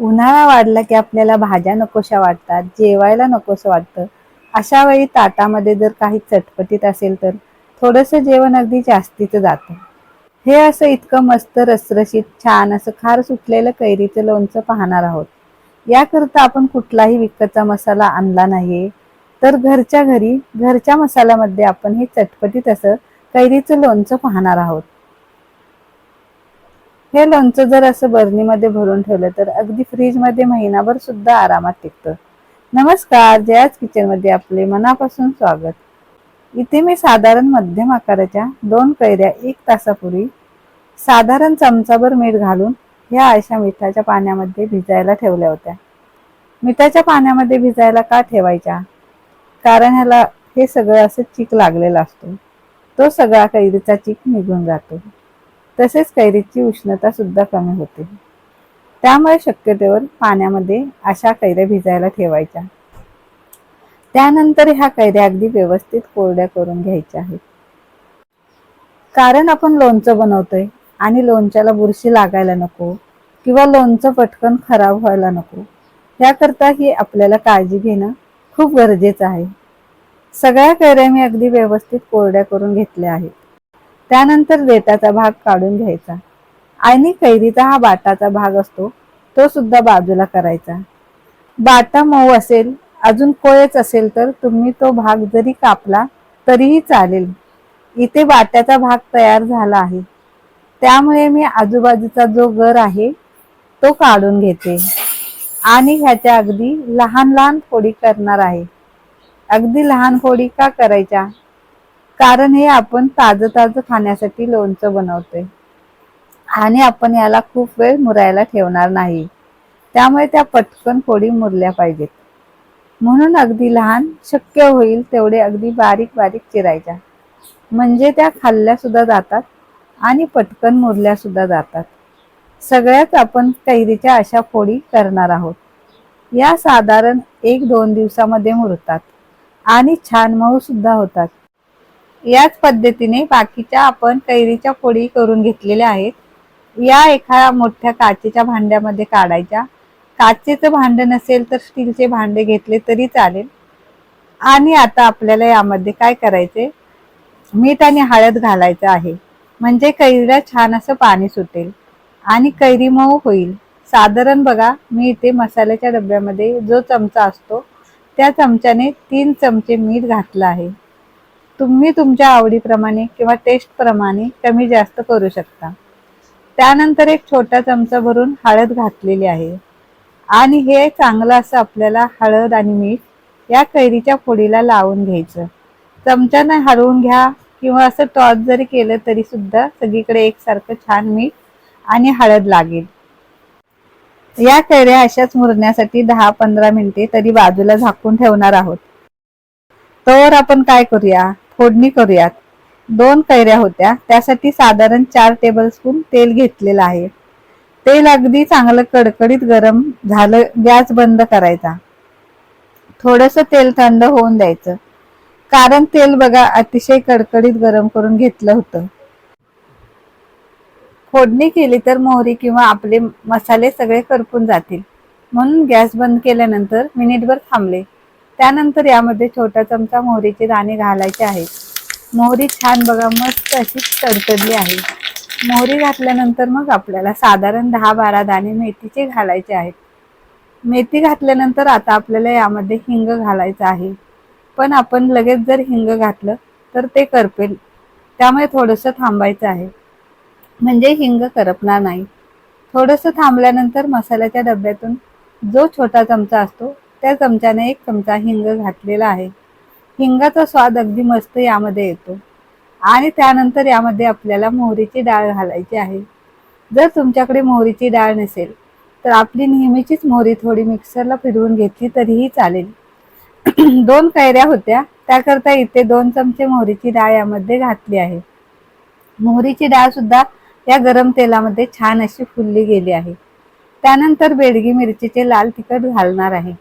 उन्हाळा वाढला की आपल्याला भाज्या नकोशा वाटतात जेवायला नकोसं वाटतं. अशा वेळी ताटामध्ये जर काही चटपटीत असेल तर थोडंसं जेवण अगदी जास्तीचं जातं. हे असं इतकं मस्त रसरशीत छान असं खार सुटलेलं कैरीचं लोणचं पाहणार आहोत. याकरता आपण कुठलाही विकतचा मसाला आणला नाहीये. तर घरच्या घरी घरच्या मसाल्यामध्ये आपण हे चटपटीत असं कैरीचं लोणचं पाहणार आहोत. हे लोणचं जर असं बर्नीमध्ये भरून ठेवलं तर अगदी फ्रीजमध्ये महिनाभर सुद्धा आरामात टिकतं. नमस्कार जयाज किचनमध्ये आपले मनापासून स्वागत. इथे मी साधारण मध्यम आकाराच्या दोन कैऱ्या एक तासापूर्वी साधारण चमचाभर मीठ घालून ह्या अशा मिठाच्या पाण्यामध्ये भिजायला ठेवल्या होत्या. मिठाच्या पाण्यामध्ये भिजायला का ठेवायच्या? कारण ह्याला हे सगळं असं चीक लागलेला असतो. तो सगळा कैरीचा चीक निघून जातो. तसेच कैरीची उष्णता सुद्धा कमी होते. त्यामुळे शक्यतेवर पाण्यामध्ये अशा कैऱ्या भिजायला ठेवायच्या. त्यानंतर ह्या कैऱ्या अगदी व्यवस्थित कोरड्या करून घ्यायच्या आहेत. कारण आपण लोणचं बनवतोय आणि लोणच्याला बुरशी लागायला नको किंवा लोणचं पटकन खराब व्हायला नको याकरता ही आपल्याला काळजी घेणं खूप गरजेचं आहे. सगळ्या कैऱ्या मी अगदी व्यवस्थित कोरड्या करून घेतल्या आहेत. त्यानंतर देताचा भाग काढून घ्यायचा. आणि कैरीचा हा बाटाचा भाग असतो तो सुद्धा बाजूला करायचा. बाटा मऊ असेल अजून कोयच असेल तर तुम्ही तो भाग जरी कापला तरीही चालेल. इथे बाट्याचा भाग तयार झाला आहे. त्यामुळे मी आजूबाजूचा जो गर आहे तो काढून घेते. आणि ह्याच्या अगदी लहान लहान फोडी करणार आहे. अगदी लहान फोडी का करायच्या? कारण हे आपण ताजं ताजं खाण्यासाठी लोणचं बनवतोय. आणि आपण याला खूप वेळ मुरायला ठेवणार नाही. त्यामुळे त्या पटकन फोडी मुरल्या पाहिजेत. म्हणून अगदी लहान शक्य होईल तेवढे अगदी बारीक बारीक चिरायच्या. म्हणजे त्या खाल्ल्या सुद्धा जातात आणि पटकन मुरल्या सुद्धा जातात. सगळ्याच आपण कैरीच्या अशा फोडी करणार आहोत. या साधारण एक दोन दिवसामध्ये मुरतात आणि छान मऊ सुद्धा होतात. याच पद्धतीने बाकीच्या आपण कैरीच्या फोडी करून घेतलेल्या आहेत. या एका मोठ्या काचेच्या भांड्यामध्ये काढायच्या. काचेचं भांडं नसेल तर स्टीलचे भांडे घेतले तरी चालेल. आणि आता आपल्याला यामध्ये काय करायचे? मीठ आणि हळद घालायचं आहे. म्हणजे कैरीला छान असं पाणी सुटेल. आणि कैरी मऊ होईल. साधारण बघा मी इथे मसाल्याच्या डब्यामध्ये जो चमचा असतो त्या चमच्याने तीन चमचे मीठ घातलं आहे. तुम्ही तुमच्या आवडीप्रमाणे किंवा टेस्टप्रमाणे कमी जास्त करू शकता. त्यानंतर एक छोटा चमचा भरून हळद घातलेली आहे. आणि हे चांगलं असं आपल्याला हळद आणि मीठ या कैरीच्या फोडीला लावून घ्यायचं. चमच्यानं हलवून घ्या किंवा असं टॉस जरी केलं तरी सुद्धा सगळीकडे एकसारखं छान मीठ आणि हळद लागेल. या कैऱ्या अशाच मुरण्यासाठी दहा पंधरा मिनिटे तरी बाजूला झाकून ठेवणार आहोत. तर आपण काय करूया? फोडणी करूयात. दोन कैऱ्या होत्या. त्यासाठी साधारण चार टेबलस्पून तेल घेतलेलं आहे. तेल अगदी चांगलं कडकडीत गरम झालं गॅस बंद करायचा. थोडस तेल थंड होऊन द्यायचं. कारण तेल बघा अतिशय कडकडीत गरम करून घेतलं होतं. फोडणी केली तर मोहरी किंवा आपले मसाले सगळे करपून जातील. म्हणून गॅस बंद केल्यानंतर मिनिटभर थांबले. त्यानंतर यामध्ये छोटा चमचा मोहरीचे दाणे घालायचे आहेत मोहरी छान बघा मस्त अशी तडतडली आहे. मोहरी घातल्यानंतर मग आपल्याला साधारण दहा बारा दाणे मेथीचे घालायचे आहेत. मेथी घातल्यानंतर आता आपल्याला यामध्ये हिंग घालायचं आहे. पण आपण लगेच जर हिंग घातलं तर ते करपेल. त्यामुळे थोडंसं थांबायचं आहे. म्हणजे हिंग करपणार नाही. थोडंसं थांबल्यानंतर मसाल्याच्या डब्यातून जो छोटा चमचा असतो त्या चमच्याने एक चमचा हिंग घातलेला आहे. हिंगाचा स्वाद अगदी मस्त यामध्ये येतो. आणि त्यानंतर यामध्ये आपल्याला मोहरीची डाळ घालायची आहे. जर तुमच्याकडे मोहरीची डाळ नसेल तर आपली नेहमीचीच मोहरी थोडी मिक्सरला फिरवून घेतली तरीही चालेल. दोन कैऱ्या होत्या. त्याकरता इथे दोन चमचे मोहरीची डाळ यामध्ये घातली आहे. मोहरीची डाळ सुद्धा या गरम तेलामध्ये छान अशी फुलली गेली आहे. त्यानंतर बेडगी मिरचीचे लाल तिखट घालणार आहे.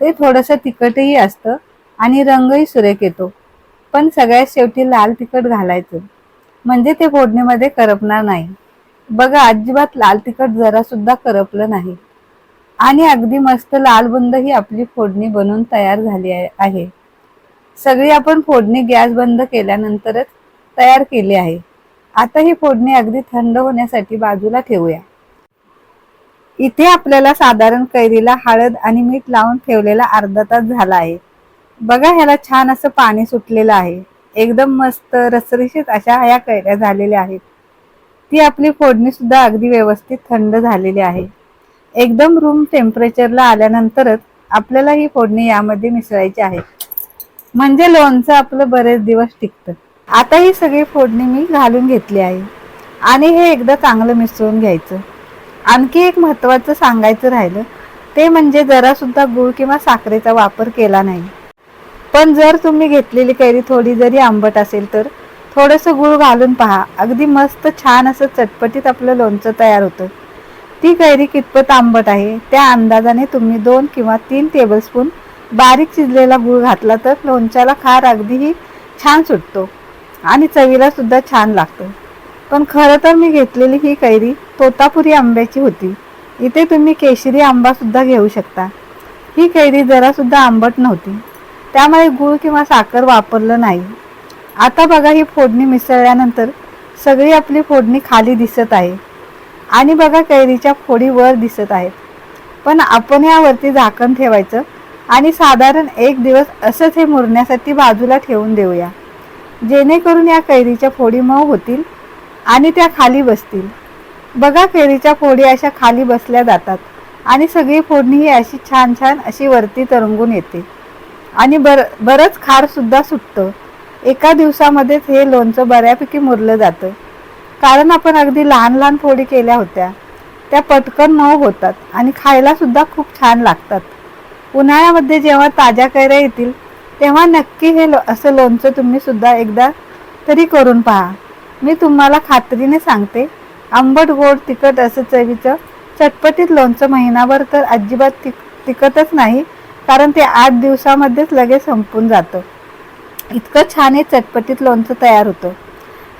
ते थोडंसं तिखटही असतं आणि रंगही सुरेख येतो. पण सगळ्यात शेवटी लाल तिखट घालायचं. म्हणजे ते फोडणीमध्ये करपणार नाही. बघा अजिबात लाल तिखट जरा सुद्धा करपलं नाही. आणि अगदी मस्त लालबुंद ही आपली फोडणी बनवून तयार झाली आहे- आहे. सगळी आपण फोडणी गॅस बंद केल्यानंतरच तयार केली आहे. आता ही फोडणी अगदी थंड होण्यासाठी बाजूला ठेवूया. इथे आपल्याला साधारण कैरीला हळद आणि मीठ लावून ठेवलेला अर्धा तास झाला आहे. बघा ह्याला छान असं पाणी सुटलेलं आहे. एकदम मस्त रसरशीत अशा ह्या कैऱ्या झालेल्या आहेत. ती आपली फोडणी सुद्धा अगदी व्यवस्थित थंड झालेली आहे. एकदम रूम टेम्परेचरला आल्यानंतरच आपल्याला ही फोडणी यामध्ये मिसळायची आहे. म्हणजे लोणचं आपलं बरेच दिवस टिकतं. आता ही सगळी फोडणी मी घालून घेतली आहे. आणि हे एकदा चांगलं मिसळून घ्यायचं. आणखी एक महत्वाचं सांगायचं राहिलं ते म्हणजे जरा सुद्धा गुळ किंवा साखरेचा वापर केला नाही. पण जर तुम्ही घेतलेली कैरी थोडी जरी आंबट असेल तर थोडंसं गुळ घालून पहा. अगदी मस्त छान असं चटपटीत आपलं लोणचं तयार होतं. ती कैरी कितपत आंबट आहे त्या अंदाजाने तुम्ही दोन किंवा तीन टेबलस्पून बारीक शिजलेला गुळ घातला तर लोणच्याला खार अगदीही छान सुटतो आणि चवीला सुद्धा छान लागतं. पण खरं तर मी घेतलेली ही कैरी तोतापुरी आंब्याची होती. इथे तुम्ही केशरी आंबासुद्धा घेऊ शकता. ही कैरी जरासुद्धा आंबट नव्हती. त्यामुळे गूळ किंवा साखर वापरलं नाही. आता बघा ही फोडणी मिसळल्यानंतर सगळी आपली फोडणी खाली दिसत आहे. आणि बघा कैरीच्या फोडी वर दिसत आहेत. पण आपण यावरती झाकण ठेवायचं आणि साधारण एक दिवस असंच हे मुरण्यासाठी बाजूला ठेवून देऊया. जेणेकरून या कैरीच्या फोडी मऊ होतील आणि त्या खाली बसतील. बघा फेरीच्या फोडी अशा खाली बसल्या जातात आणि सगळी फोडणी ही अशी छान छान अशी वरती तरंगून येते. आणि बर बरंच खारसुद्धा सुटतं. एका दिवसामध्येच हे लोणचं बऱ्यापैकी मुरलं जातं. कारण आपण अगदी लहान लहान फोडी केल्या होत्या. त्या पटकन मऊ होतात आणि खायलासुद्धा खूप छान लागतात. उन्हाळ्यामध्ये जेव्हा ताज्या कैऱ्या येतील तेव्हा नक्की हे लो असं लोणचं तुम्ही सुद्धा एकदा तरी करून पहा. मी तुम्हाला खात्रीने सांगते. आंबट गोड तिखट असं चवीचं चटपटीत लोणचं महिनाभर तर अजिबात तिक तिखटच नाही कारण ते आठ दिवसामध्येच लगेच संपून जातं. इतकं छान हे चटपटीत लोणचं तयार होतं.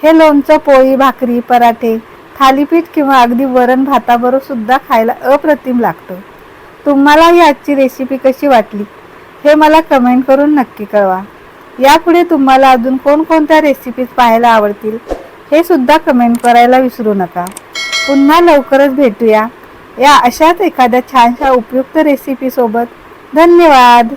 हे लोणचं पोळी भाकरी पराठे थालीपीठ किंवा अगदी वरण भाताबरोबर सुद्धा खायला अप्रतिम लागतं. तुम्हाला ही आजची रेसिपी कशी वाटली? हे मला कमेंट करून नक्की कळवा. यापुढे तुम्हाला अजून कोणकोणत्या रेसिपीज पाहायला आवडतील? हे सुद्धा कमेंट करायला विसरू नका. पुन्हा लवकरच भेटूया. या अशाच एखाद्या छानशा उपयुक्त रेसिपीसोबत धन्यवाद.